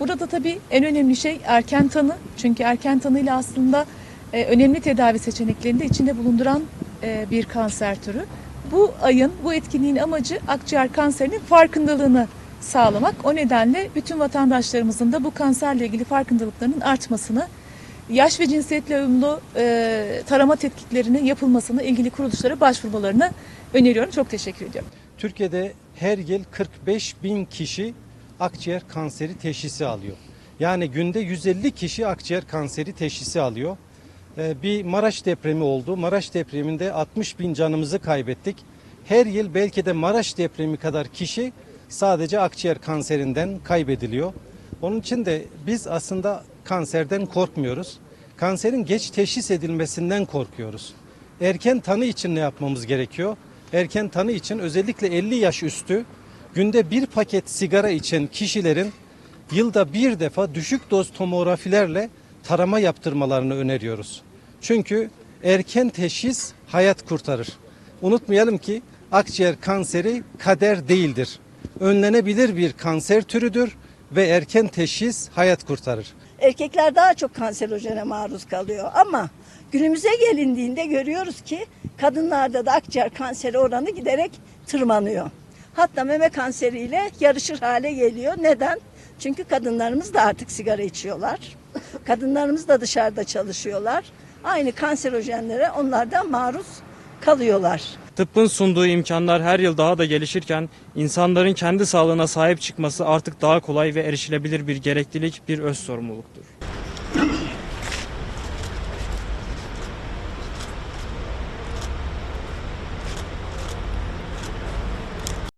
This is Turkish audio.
Burada tabii en önemli şey erken tanı. Çünkü erken tanıyla aslında e, önemli tedavi seçeneklerinde içinde bulunduran e, bir kanser türü. Bu ayın, bu etkinliğin amacı akciğer kanserinin farkındalığını sağlamak. O nedenle bütün vatandaşlarımızın da bu kanserle ilgili farkındalıklarının artmasını, yaş ve cinsiyetle uyumlu e, tarama tetkiklerinin yapılmasını, ilgili kuruluşlara başvurmalarını öneriyorum. Çok teşekkür ediyorum. Türkiye'de her yıl 45 bin kişi akciğer kanseri teşhisi alıyor. Yani günde 150 kişi akciğer kanseri teşhisi alıyor. Ee, Bir Maraş depremi oldu. Maraş depreminde 60 bin canımızı kaybettik. Her yıl belki de Maraş depremi kadar kişi sadece akciğer kanserinden kaybediliyor. Onun için de biz aslında kanserden korkmuyoruz. Kanserin geç teşhis edilmesinden korkuyoruz. Erken tanı için ne yapmamız gerekiyor? Erken tanı için özellikle 50 yaş üstü günde bir paket sigara içen kişilerin yılda bir defa düşük doz tomografilerle tarama yaptırmalarını öneriyoruz. Çünkü erken teşhis hayat kurtarır. Unutmayalım ki akciğer kanseri kader değildir. Önlenebilir bir kanser türüdür ve erken teşhis hayat kurtarır. Erkekler daha çok kanserojene maruz kalıyor ama günümüze gelindiğinde görüyoruz ki kadınlarda da akciğer kanseri oranı giderek tırmanıyor. Hatta meme kanseriyle yarışır hale geliyor. Neden? Çünkü kadınlarımız da artık sigara içiyorlar. Kadınlarımız da dışarıda çalışıyorlar. Aynı kanserojenlere onlar da maruz kalıyorlar. Tıbbın sunduğu imkanlar her yıl daha da gelişirken insanların kendi sağlığına sahip çıkması artık daha kolay ve erişilebilir bir gereklilik, bir öz sorumluluktur.